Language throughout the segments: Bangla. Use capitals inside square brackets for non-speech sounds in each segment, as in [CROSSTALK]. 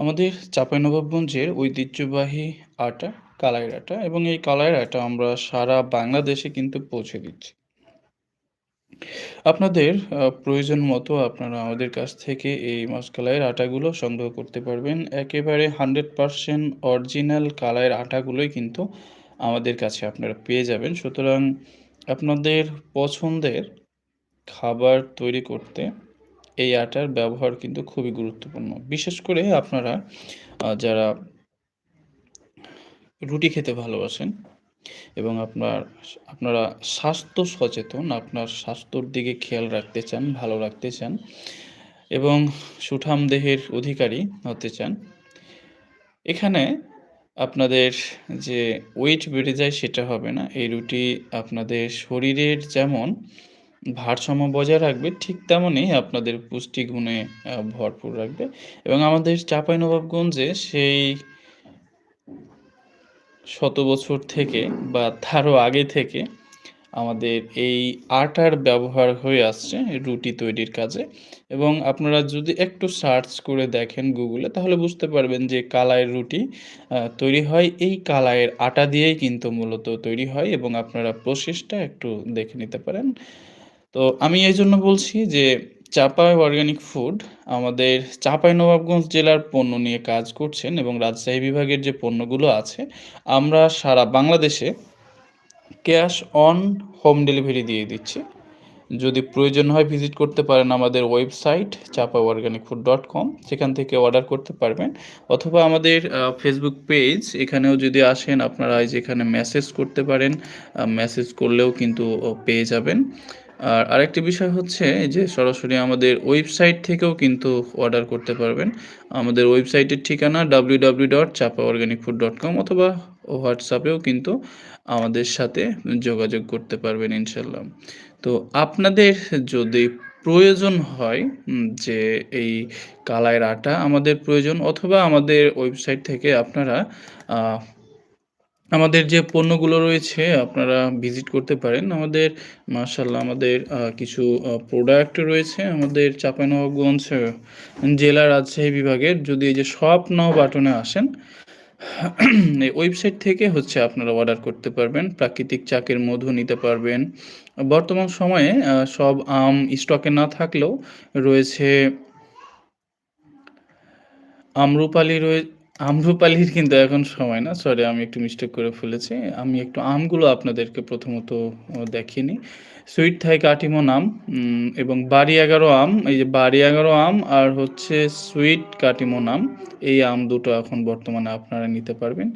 আমাদের চাঁপাইনবাবগঞ্জের ঐতিহ্যবাহী আটা, কালাইয়ের আটা এবং এই কালাইয়ের আটা আমরা সারা বাংলাদেশে কিন্তু পৌঁছে দিচ্ছি। আপনাদের প্রয়োজন মতো আপনারা আমাদের কাছ থেকে এই মাসকলাইয়ের আটাগুলো সংগ্রহ করতে পারবেন। একেবারে 100% অরিজিনাল কালাইয়ের আটাগুলোই কিন্তু আমাদের কাছে আপনারা পেয়ে যাবেন। সুতরাং আপনাদের পছন্দের খাবার তৈরি করতে এই আটার ব্যবহার কিন্তু খুবই গুরুত্বপূর্ণ। বিশেষ করে আপনারা যারা রুটি খেতে ভালোবাসেন এবং আপনার আপনারা স্বাস্থ্য সচেতন, আপনার স্বাস্থ্যর দিকে খেয়াল রাখতে চান, ভালো রাখতে চান এবং সুঠাম দেহের অধিকারী হতে চান। এখানে আপনাদের যে ওয়েট বেড়ে যায় সেটা হবে না। এই রুটি আপনাদের শরীরের যেমন ভারসাম্য বজায় রাখবে, ঠিক তেমনই আপনাদের পুষ্টিগুণে ভরপুর রাখবে। এবং আমাদের চাঁপাইনবাবগঞ্জে সেই শত বছর থেকে বা তারও আগে থেকে আমাদের এই আটার ব্যবহার হয়ে আসছে রুটি তৈরির কাজে। এবং আপনারা যদি একটু সার্চ করে দেখেন গুগলে, তাহলে বুঝতে পারবেন যে কালাইয়ের রুটি তৈরি হয়। এই কালাইয়ের আটা দিয়েই কিন্তু মূলত তৈরি হয় এবং আপনারা প্রসেসটা একটু দেখে নিতে পারেন। তো আমি এই জন্য বলছি যে চাপাই অর্গানিক ফুড আমাদের চাপাই নবাবগঞ্জ জেলার পণ্য নিয়ে কাজ করছেন এবং রাজশাহী বিভাগের যে পণ্যগুলো আছে, আমরা সারা বাংলাদেশে ক্যাশ অন হোম ডেলিভারি দিয়ে দিচ্ছি। যদি প্রয়োজন হয় ভিজিট করতে পারেন আমাদের ওয়েবসাইট চাপা অর্গ্যানিক ফুড ডট কম, সেখান থেকে অর্ডার করতে পারবেন অথবা আমাদের ফেসবুক পেজ এখানেও যদি আসেন আপনারা এই যে এখানে মেসেজ করতে পারেন। মেসেজ করলেও কিন্তু পেয়ে যাবেন। আর আরেকটি বিষয় হচ্ছে যে সরাসরি আমাদের ওয়েবসাইট থেকেও কিন্তু অর্ডার করতে পারবেন। আমাদের ওয়েবসাইটের ঠিকানা www.chapaorganicfood.com অথবা হোয়াটসঅ্যাপেও কিন্তু আমাদের সাথে যোগাযোগ করতে পারবেন ইনশাআল্লাহ। তো আপনাদের যদি প্রয়োজন হয় যে এই কালাইয়ের আটা আমাদের প্রয়োজন অথবা আমাদের ওয়েবসাইট থেকে আপনারা আমাদের যে পণ্যগুলো রয়েছে, আপনারা ভিজিট করতে পারেন। আমাদের, মাশাআল্লাহ, আমাদের কিছু প্রোডাক্ট রয়েছে আমাদের চাঁপাইনবাবগঞ্জ জেলা রাজশাহী বিভাগের। যদি এই যে শপ নাও বাটনে আসেন [CLEARS THROAT] ওয়েবসাইট থেকে হচ্ছে আপনারা অর্ডার করতে পারবেন। প্রাকৃতিক চাকের মধু নিতে পারবেন। বর্তমান সময়ে সব আম স্টকে না থাকলেও রয়েছে, আমরুপালি রয়ে আম্রপালির কিন্তু এখন সময় না। সরি আমি একটু মিস্টেক করে ফেলেছি। আমি একটু আমগুলো আপনাদেরকে প্রথমত দেখিনি সুইট থাই কাটিমন আম এবং বাড়ি ১১ আম, এই যে বাড়ি ১১ আম আর হচ্ছে সুইট কাটিমন আম। এই আম দুটো এখন বর্তমানে আপনারা নিতে পারবেন।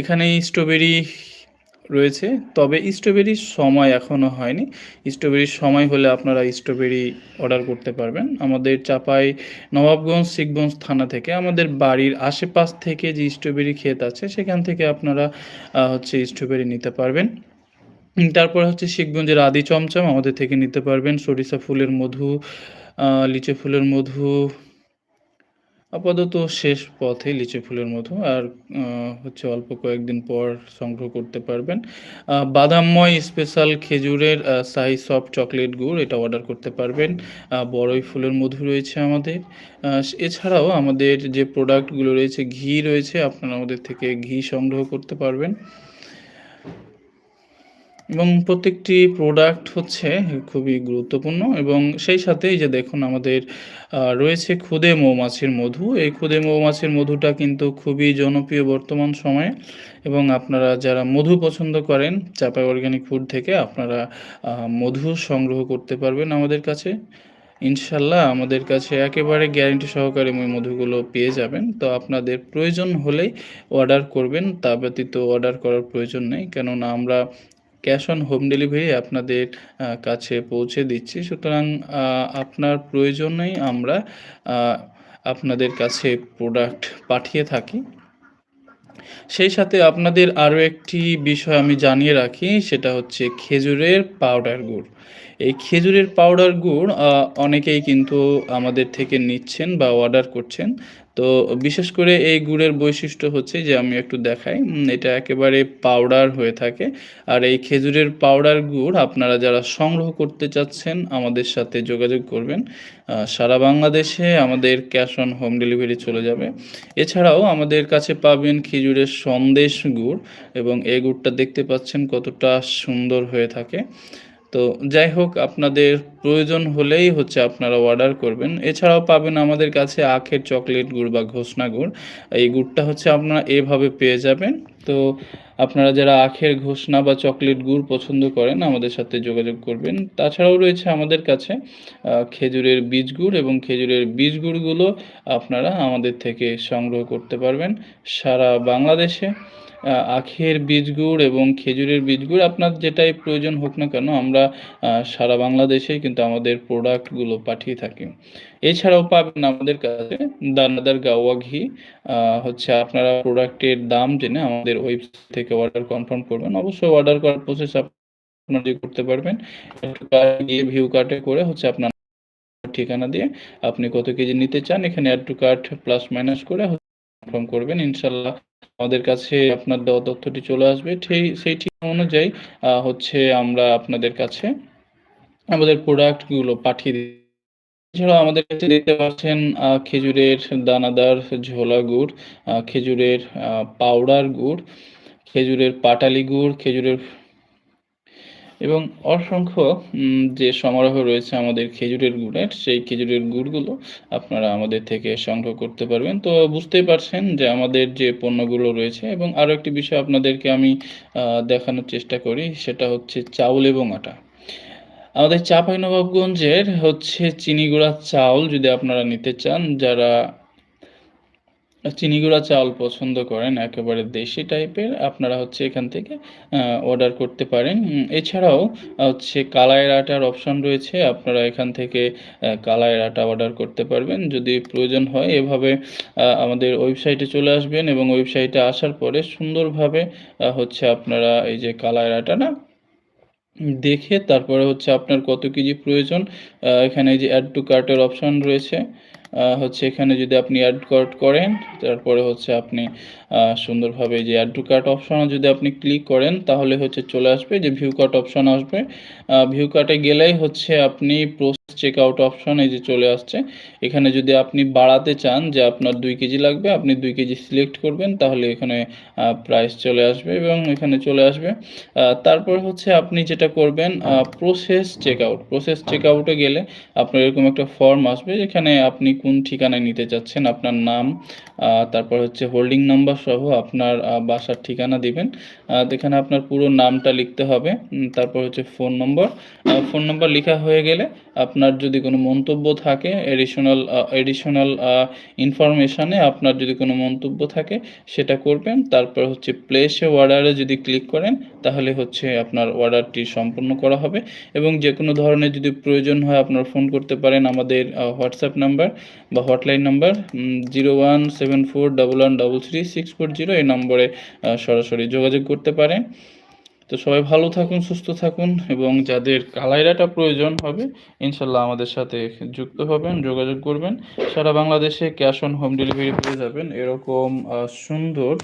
এখানে স্ট্রবেরি রয়েছে। তবে স্ট্রবেরির সময় এখনও হয়নি। স্ট্রবেরির সময় হলে আপনারা স্ট্রবেরি অর্ডার করতে পারবেন। আমাদের চাপাই নবাবগঞ্জ শিখগঞ্জ থানা থেকে আমাদের বাড়ির আশেপাশ থেকে যে স্ট্রবেরি ক্ষেত আছে সেখান থেকে আপনারা হচ্ছে স্ট্রবেরি নিতে পারবেন। তারপর হচ্ছে শিখগঞ্জের আদি চমচম আমাদের থেকে নিতে পারবেন। সরিষা ফুলের মধু, লিচু ফুলের মধু আপাতত শেষ পথে লিচু ফুলের মধু। আর হচ্ছে অল্প কয়েকদিন পর সংগ্রহ করতে পারবেন। বাদামময় স্পেশাল খেজুরের শাহি সফট চকলেট গুড় এটা অর্ডার করতে পারবেন। বড়ই ফুলের মধু রয়েছে আমাদের। এছাড়াও আমাদের যে প্রোডাক্টগুলো রয়েছে, ঘি রয়েছে, আপনারা আমাদের থেকে ঘি সংগ্রহ করতে পারবেন। এবং প্রত্যেকটি প্রোডাক্ট হচ্ছে খুবই গুরুত্বপূর্ণ এবং সেই সাথে এই যে দেখুন আমাদের রয়েছে খুদে মৌমাছির মধু। এই খুদে মৌমাছির মধুটা কিন্তু খুবই জনপ্রিয় বর্তমান সময়ে এবং আপনারা যারা মধু পছন্দ করেন, চাপাই অর্গানিক ফুড থেকে আপনারা মধু সংগ্রহ করতে পারবেন আমাদের কাছে। ইনশাল্লাহ আমাদের কাছে একেবারে গ্যারেন্টি সহকারে ওই মধুগুলো পেয়ে যাবেন। তো আপনাদের প্রয়োজন হলেই অর্ডার করবেন। তা ব্যতীত অর্ডার করার প্রয়োজন নেই। কেননা আমরা ক্যাশ অন হোম ডেলিভারি আপনাদের কাছে পৌঁছে দিচ্ছি। সুতরাং আপনার প্রয়োজনেই আমরা আপনাদের কাছে প্রোডাক্ট পাঠিয়ে থাকি। সেই সাথে আপনাদের আরও একটি বিষয় আমি জানিয়ে রাখি, সেটা হচ্ছে খেজুরের পাউডার গুড়। এই খেজুরের পাউডার গুড় অনেকেই কিন্তু আমাদের থেকে নিচ্ছেন বা অর্ডার করছেন। তো বিশেষ করে এই গুড়ের বৈশিষ্ট্য হচ্ছে যে আমি একটু দেখাই এটা একেবারে পাউডার হয়ে থাকে। আর এই খেজুরের পাউডার গুড় আপনারা যারা সংগ্রহ করতে চাচ্ছেন, আমাদের সাথে যোগাযোগ করবেন। সারা বাংলাদেশে আমাদের ক্যাশ অন হোম ডেলিভারি চলে যাবে। এছাড়াও আমাদের কাছে পাবেন খেজুরের সন্দেশ গুড় এবং এই গুড়টা দেখতে পাচ্ছেন কতটা সুন্দর হয়ে থাকে। তো যাই হোক, আপনাদের প্রয়োজন হলেই হচ্ছে আপনারা অর্ডার করবেন। এছাড়াও পাবেন আমাদের কাছে আখের চকলেট গুড় বা ঘোষণা গুড়। এই গুড়টা হচ্ছে আপনারা এভাবে পেয়ে যাবেন। তো আপনারা যারা আখের ঘোষণা বা চকলেট গুড় পছন্দ করেন, আমাদের সাথে যোগাযোগ করবেন। তাছাড়াও রয়েছে আমাদের কাছে খেজুরের বীজ গুড় এবং খেজুরের বীজ গুড়গুলো আপনারা আমাদের থেকে সংগ্রহ করতে পারবেন সারা বাংলাদেশে। আখের বীজ গুড় এবং খেজুরের বীজ গুড় আপনার যেটাই প্রয়োজন হোক না কেন আমরা সারা বাংলাদেশে কিন্তু আমাদের প্রোডাক্টগুলো পাঠিয়ে থাকি। এছাড়াও পাবেন আমাদের কাছে দানাদার গাওয়া ঘি হচ্ছে আপনারা প্রোডাক্টের দাম জেনে আমাদের ওয়েবসাইট থেকে অর্ডার কনফার্ম করবেন। অবশ্যই অর্ডার করার প্রসেস আপনারা করতে পারবেন। ভিউ কার্টে করে হচ্ছে আপনার ঠিকানা দিয়ে আপনি কত কেজি নিতে চান, এখানে add to cart plus minus করে কনফার্ম করবেন। ইনশাল্লাহ আমাদের কাছে আপনার দেওয়া তথ্যটি চলে আসবে। সেই ঠিক অনুযায়ী হচ্ছে আমরা আপনাদের কাছে আমাদের প্রোডাক্টগুলো পাঠিয়ে দিই। এছাড়াও আমাদের কাছে দেখতে পাচ্ছেন খেজুরের দানাদার ঝোলা গুড় খেজুরের পাউডার গুড়, খেজুরের পাটালি গুড়, খেজুরের এবং অসংখ্য যে সমারোহ রয়েছে আমাদের খেজুরের গুড়ের, সেই খেজুরের গুড়গুলো আপনারা আমাদের থেকে সংগ্রহ করতে পারবেন। তো বুঝতেই পারছেন যে আমাদের যে পণ্যগুলো রয়েছে এবং আরও একটি বিষয় আপনাদেরকে আমি দেখানোর চেষ্টা করি, সেটা হচ্ছে চাউল এবং আটা। আমাদের চাঁপাইনবাবগঞ্জের হচ্ছে চিনি গুঁড়া চাউল যদি আপনারা নিতে চান, যারা চিনি গুঁড়া চাউল পছন্দ করেন একেবারে দেশি টাইপের আপনারা হচ্ছে এখান থেকে অর্ডার করতে পারেন। এছাড়াও হচ্ছে কালাইয়ের আটার অপশন রয়েছে আপনারা এখান থেকে আহ, কালাইয়ের আটা অর্ডার করতে পারবেন। যদি প্রয়োজন হয় এভাবে আমাদের ওয়েবসাইটে চলে আসবেন এবং ওয়েবসাইটে আসার পরে সুন্দরভাবে হচ্ছে আপনারা এই যে কালাইয়ের আটাটা দেখে তারপরে হচ্ছে আপনার কত কেজি প্রয়োজন এখানে যে অ্যাড টু কার্টের অপশন রয়েছে। হচ্ছে এখানে যদি আপনি অ্যাড কার্ট করেন, তারপরে হচ্ছে আপনি সুন্দরভাবে যে অ্যাড টু কার্ট অপশনে যদি আপনি ক্লিক করেন, তাহলে হচ্ছে চলে আসবে যে ভিউ কার্ট অপশন আসবে। ভিউ কার্টে গেলেই হচ্ছে আপনি প্রসেস চেক আউট অপশন এই যে চলে আসছে। এখানে যদি আপনি বাড়াতে চান যে আপনার দুই কেজি লাগবে, আপনি দুই কেজি সিলেক্ট করবেন, তাহলে এখানে প্রাইস চলে আসবে এবং এখানে চলে আসবে। তারপর হচ্ছে আপনি যেটা করবেন process check out process check আউটে গেলে আপনার এরকম একটা ফর্ম আসবে যেখানে আপনি কোন ঠিকানায় নিতে চাচ্ছেন, আপনার নাম তারপর হচ্ছে হোল্ডিং নাম্বার সহ আপনার বাসার ঠিকানা দিবেন। এখানে আপনার পুরো নামটা লিখতে হবে। তারপর হচ্ছে ফোন নম্বর ফোন নম্বর লেখা হয়ে গেলে আপনার যদি কোনো মন্তব্য থাকে এডিশনাল এডিশনাল ইনফরমেশানে আপনার যদি কোনো মন্তব্য থাকে, সেটা করবেন। তারপর হচ্ছে প্লেসে অর্ডারে যদি ক্লিক করেন, তাহলে হচ্ছে আপনার অর্ডারটি সম্পূর্ণ করা হবে। এবং যে কোনো ধরনের যদি প্রয়োজন হয়, আপনার ফোন করতে পারেন। আমাদের হোয়াটসঅ্যাপ নাম্বার বা hotline number zero one seven four double one double three six four zero এই নম্বরে সরাসরি যোগাযোগ করতে পারেন। তো সবাই ভালো থাকুন, সুস্থ থাকুন এবং যাদের কালাইরাটা প্রয়োজন হবে, ইনশাল্লাহ আমাদের সাথে যুক্ত হবেন, যোগাযোগ করবেন। সারা বাংলাদেশে ক্যাশ অন হোম ডেলিভারি পেয়ে যাবেন। এরকম সুন্দর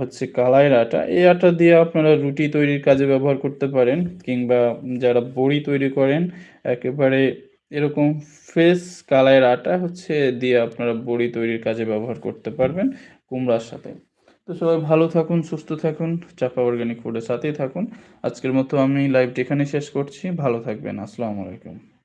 হচ্ছে কালাইয়ের আটা এই আটা দিয়ে আপনারা রুটি তৈরির কাজে ব্যবহার করতে পারেন, কিংবা যারা বড়ি তৈরি করেন, একেবারে এরকম ফ্রেশ কালাইয়ের আটা হচ্ছে দিয়ে আপনারা বড়ি তৈরির কাজে ব্যবহার করতে পারবেন কুমড়ার সাথে। তো সবাই ভালো থাকুন, সুস্থ থাকুন, চাপা অর্গ্যানিক ফুডের সাথেই থাকুন। আজকের মতো আমি লাইভটি এখানে শেষ করছি। ভালো থাকবেন। আসসালামু আলাইকুম।